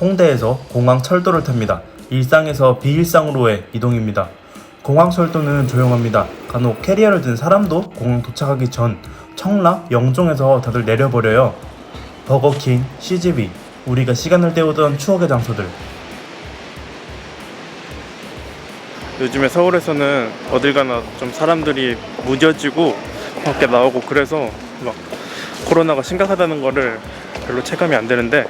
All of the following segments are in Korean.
홍대에서 공항 철도를 탑니다. 일상에서 비일상으로의 이동입니다. 공항 철도는 조용합니다. 간혹 캐리어를 든 사람도 공항 도착하기 전 청라, 영종에서 다들 내려버려요. 버거킹, CGV, 우리가 시간을 때우던 추억의 장소들. 요즘에 서울에서는 어딜 가나 좀 사람들이 무뎌지고 밖에 나오고 그래서 막 코로나가 심각하다는 거를 별로 체감이 안 되는데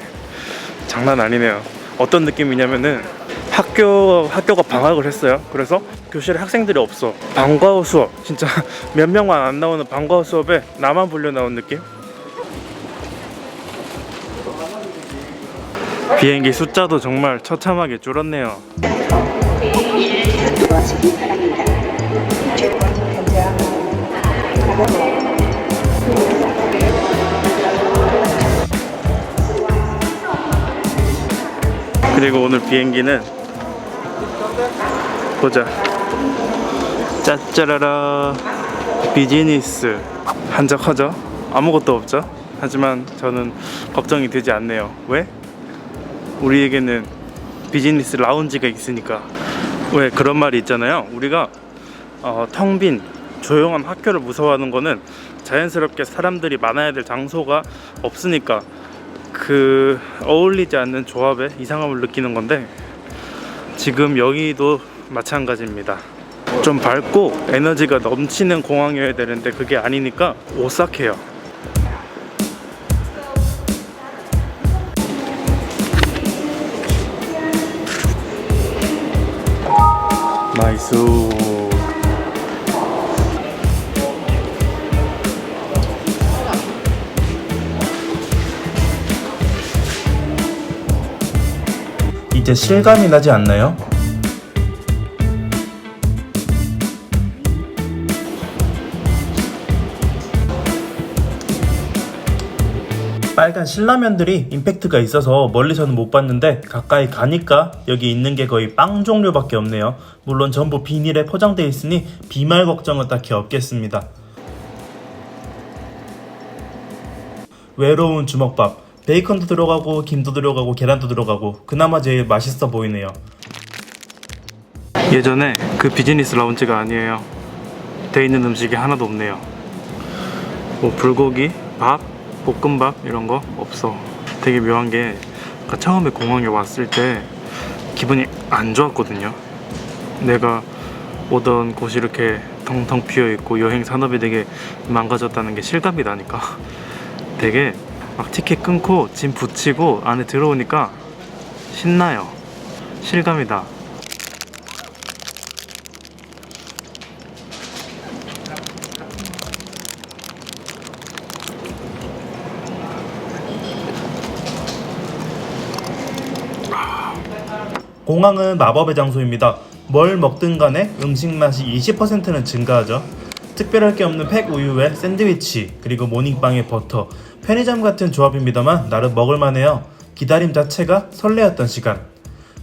장난 아니네요. 어떤 느낌이냐면은 학교 학교가 방학을 했어요. 그래서 교실에 학생들이 없어. 방과후 수업 진짜 몇 명만 안 나오는 방과후 수업에 나만 불려 나온 느낌. 비행기 숫자도 정말 처참하게 줄었네요. 그리고 오늘 비행기는 보자. 짜짜라라. 비즈니스. 한적하죠? 아무것도 없죠? 하지만 저는 걱정이 되지 않네요. 왜? 우리에게는 비즈니스 라운지가 있으니까. 왜 그런 말이 있잖아요. 우리가 어, 텅빈 조용한 학교를 무서워하는 거는 자연스럽게 사람들이 많아야 될 장소가 없으니까 그 어울리지 않는 조합에 이상함을 느끼는 건데 지금 여기도 마찬가지입니다. 좀 밝고 에너지가 넘치는 공항이어야 되는데 그게 아니니까 오싹해요. 나이스. 이제 실감이 나지 않나요? 빨간 신라면들이 임팩트가 있어서 멀리서는 못 봤는데 가까이 가니까 여기 있는 게 거의 빵 종류밖에 없네요. 물론 전부 비닐에 포장되어 있으니 비말 걱정은 딱히 없겠습니다. 외로운 주먹밥. 베이컨도 들어가고 김도 들어가고 계란도 들어가고 그나마 제일 맛있어 보이네요. 예전에 그 비즈니스 라운지가 아니에요. 돼 있는 음식이 하나도 없네요. 뭐 불고기, 밥, 볶음밥 이런 거 없어. 되게 묘한 게 처음에 공항에 왔을 때 기분이 안 좋았거든요. 내가 오던 곳이 이렇게 텅텅 비어 있고 여행 산업이 되게 망가졌다는 게 실감이 나니까 되게 막 티켓 끊고 짐 붙이고 안에 들어오니까 신나요. 실감이다. 공항은 마법의 장소입니다. 뭘 먹든 간에 음식 맛이 20%는 증가하죠. 특별할 게 없는 팩 우유에 샌드위치, 그리고 모닝빵에 버터, 편의점 같은 조합입니다만 나름 먹을만해요. 기다림 자체가 설레었던 시간.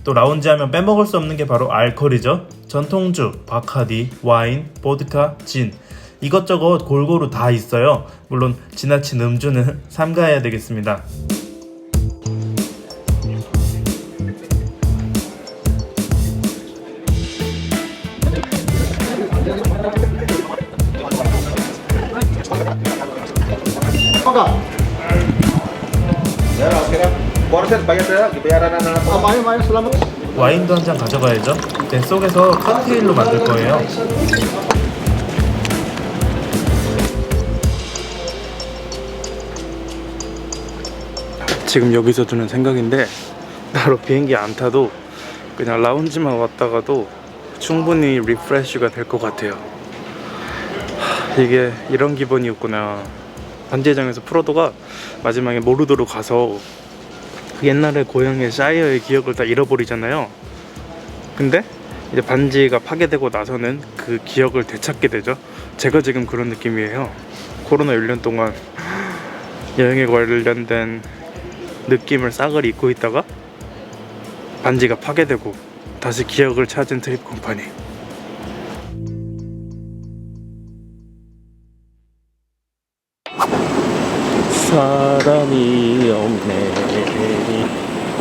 또 라운지 하면 빼먹을 수 없는 게 바로 알코올이죠. 전통주, 바카디, 와인, 보드카, 진. 이것저것 골고루 다 있어요. 물론 지나친 음주는 삼가해야 되겠습니다. Saya, dibayaran anak Oh, main main selamat. 와인도 한 잔 가져가야죠. 내 속에서 칵테일로 만들 거예요. 지금 여기서 드는 생각인데 따로 비행기 안 타도 그냥 라운지만 왔다가도 충분히 리프레쉬가 될 것 같아요. 하, 이게 이런 기분이었구나. 반지의장에서 프로도가 마지막에 모르도로 가서 그 옛날에 고향의 샤이어의 기억을 다 잃어버리잖아요. 근데 이제 반지가 파괴되고 나서는 그 기억을 되찾게 되죠. 제가 지금 그런 느낌이에요. 코로나 1년 동안 여행에 관련된 느낌을 싹을 잊고 있다가 반지가 파괴되고 다시 기억을 찾은 트립 컴퍼니. 사람이 없네.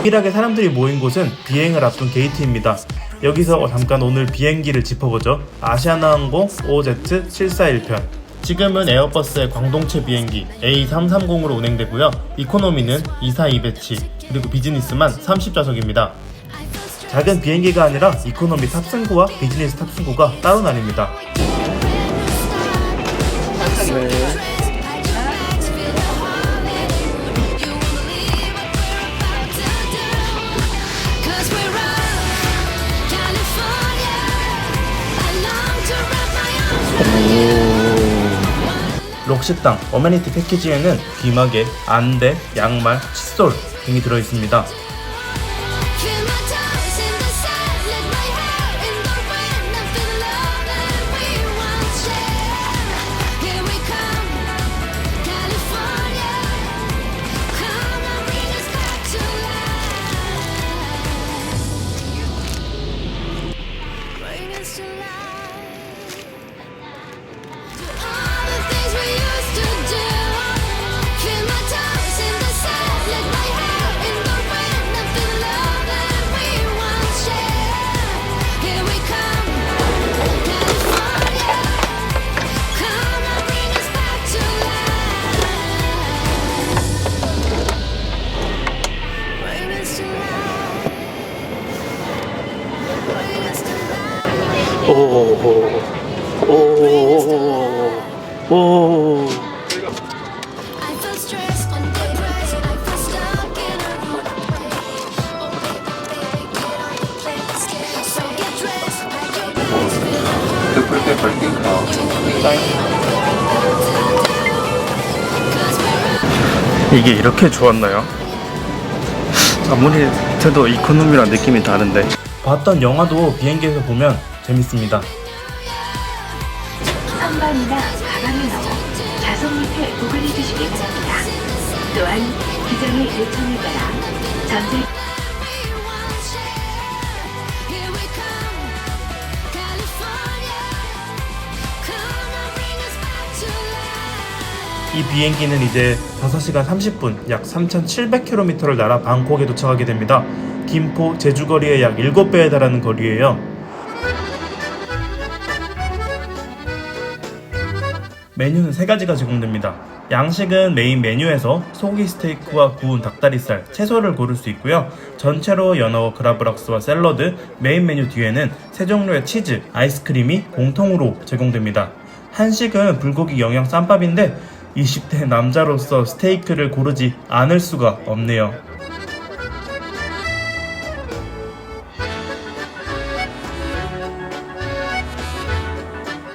유일하게 사람들이 모인 곳은 비행을 앞둔 게이트입니다. 여기서 잠깐 오늘 비행기를 짚어보죠. 아시아나항공 OZ741편. 지금은 에어버스의 광동체 비행기 A330으로 운행되고요. 이코노미는 242배치, 그리고 비즈니스만 30좌석입니다. 작은 비행기가 아니라 이코노미 탑승구와 비즈니스 탑승구가 따로 나뉩니다. 록식당 어메니티 패키지에는 귀마개, 안대, 양말, 칫솔 등이 들어있습니다. Triple paper Cause we're 이게 이렇게 좋았나요? 아무리 해도 이코노미랑 느낌이 다른데 봤던 영화도 비행기에서 보면 재밌습니다 선반이나 가방에 넣어 좌석 밑에 보관해 주시기 바랍니다. 또한 기장의 요청에 따라 life. 이 비행기는 이제 5시간 30분 약 3,700km를 날아 방콕에 도착하게 됩니다 김포 제주거리의 약 7배에 달하는 거리예요 메뉴는 세 가지가 제공됩니다. 양식은 메인 메뉴에서 소고기 스테이크와 구운 닭다리살, 채소를 고를 수 있고요. 전체로 연어, 그라브락스와 샐러드, 메인 메뉴 뒤에는 세 종류의 치즈, 아이스크림이 공통으로 제공됩니다. 한식은 불고기 영양 쌈밥인데 20대 남자로서 스테이크를 고르지 않을 수가 없네요.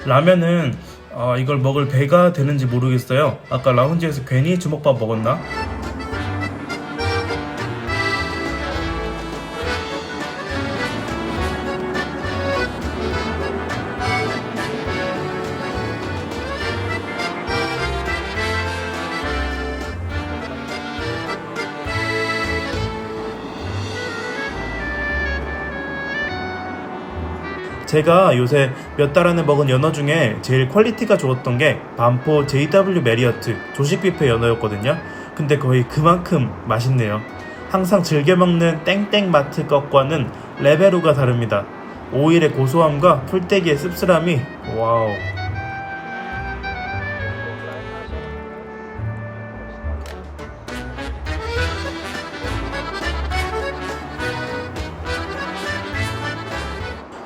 라면은 아, 이걸 먹을 배가 되는지 모르겠어요. 아까 라운지에서 괜히 주먹밥 먹었나? 제가 요새 몇 달 안에 먹은 연어 중에 제일 퀄리티가 좋았던 게 반포 JW 메리어트 조식 뷔페 연어였거든요. 근데 거의 그만큼 맛있네요. 항상 즐겨 먹는 땡땡 마트 것과는 레벨우가 다릅니다. 오일의 고소함과 풀떼기의 씁쓸함이 와우.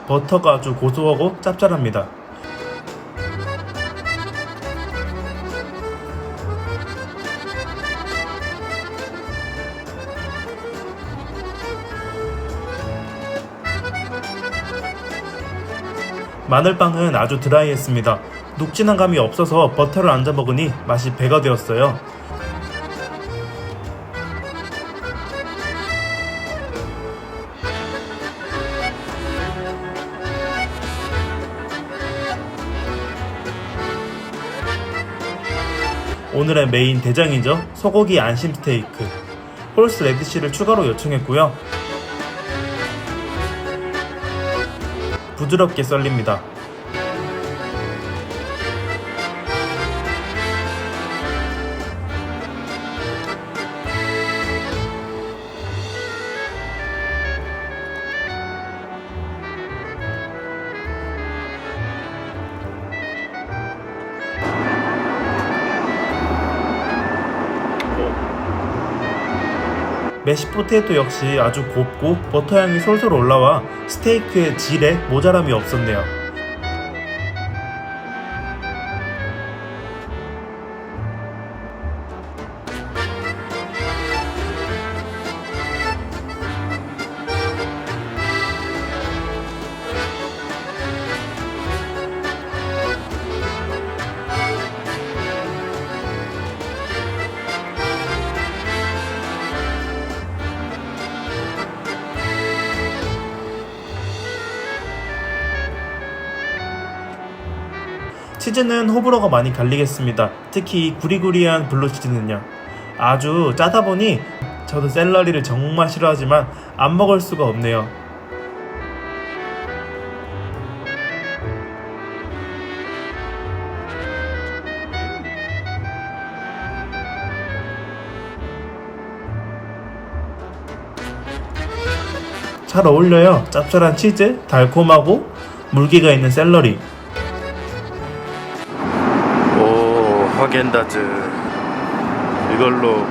버터가 아주 고소하고 짭짤합니다. 마늘빵은 아주 드라이했습니다. 녹진한 감이 없어서 버터를 얹어 먹으니 맛이 배가 되었어요. 오늘의 메인 대장이죠. 소고기 안심 스테이크. 홀스 레드씨를 추가로 요청했고요. 부드럽게 썰립니다. 메시 포테이토 역시 아주 곱고 버터향이 솔솔 올라와 스테이크의 질에 모자람이 없었네요. 치즈는 호불호가 많이 갈리겠습니다. 특히 이 구리구리한 블루 치즈는요. 아주 짜다 보니 저도 샐러리를 정말 싫어하지만 안 먹을 수가 없네요. 잘 어울려요. 짭짤한 치즈, 달콤하고 물기가 있는 샐러리. 오 하겐다즈 이걸로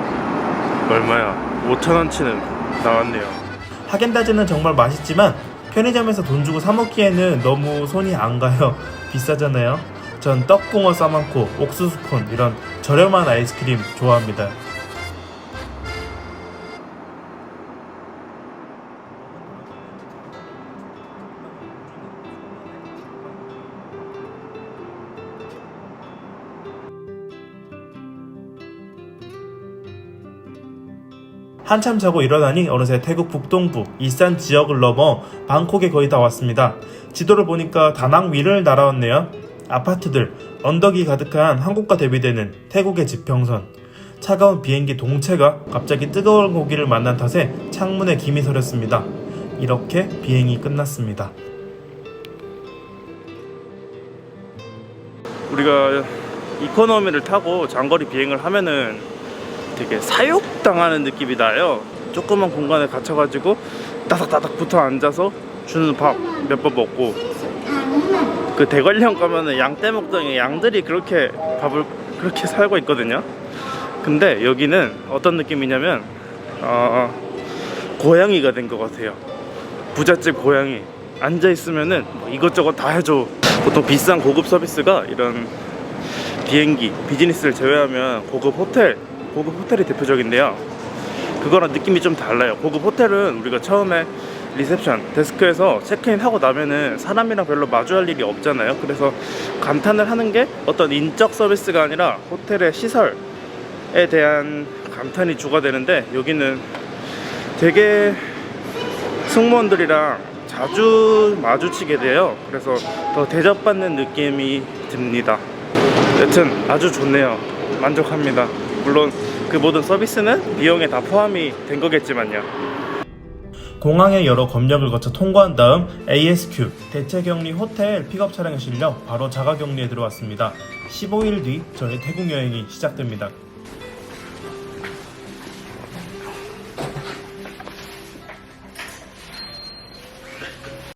얼마야 5천원치는 나왔네요 하겐다즈는 정말 맛있지만 편의점에서 돈 주고 사 먹기에는 너무 손이 안 가요. 비싸잖아요. 전 떡붕어 싸만코, 옥수수콘 이런 저렴한 아이스크림 좋아합니다. 한참 자고 일어나니 어느새 태국 북동부 이산 지역을 넘어 방콕에 거의 다 왔습니다. 지도를 보니까 다낭 위를 날아왔네요. 아파트들, 언덕이 가득한 한국과 대비되는 태국의 지평선. 차가운 비행기 동체가 갑자기 뜨거운 고기를 만난 탓에 창문에 김이 서렸습니다. 이렇게 비행이 끝났습니다. 우리가 이코노미를 타고 장거리 비행을 하면은 되게 사육당하는 느낌이 나요. 조그만 공간에 갇혀가지고 따닥따닥 붙어 앉아서 주는 밥 몇 번 먹고 그 대관령 가면은 양 떼 먹던 양들이 그렇게 밥을 그렇게 살고 있거든요. 근데 여기는 어떤 느낌이냐면 어, 고양이가 된 것 같아요. 부잣집 고양이 앉아 있으면은 뭐 이것저것 다 해줘. 보통 비싼 고급 서비스가 이런 비행기 비즈니스를 제외하면 고급 호텔 고급 호텔이 대표적인데요 그거랑 느낌이 좀 달라요 고급 호텔은 우리가 처음에 리셉션 데스크에서 체크인 하고 나면은 사람이랑 별로 마주할 일이 없잖아요 그래서 감탄을 하는 게 어떤 인적 서비스가 아니라 호텔의 시설에 대한 감탄이 주가 되는데 여기는 되게 승무원들이랑 자주 마주치게 돼요. 그래서 더 대접받는 느낌이 듭니다. 여튼 아주 좋네요. 만족합니다. 물론 그 모든 서비스는 비용에 다 포함이 된 거겠지만요. 공항의 여러 검역을 거쳐 통과한 다음 ASQ 대체격리 호텔 픽업 차량에 실려 바로 자가격리에 들어왔습니다. 15일 뒤 저의 태국 여행이 시작됩니다.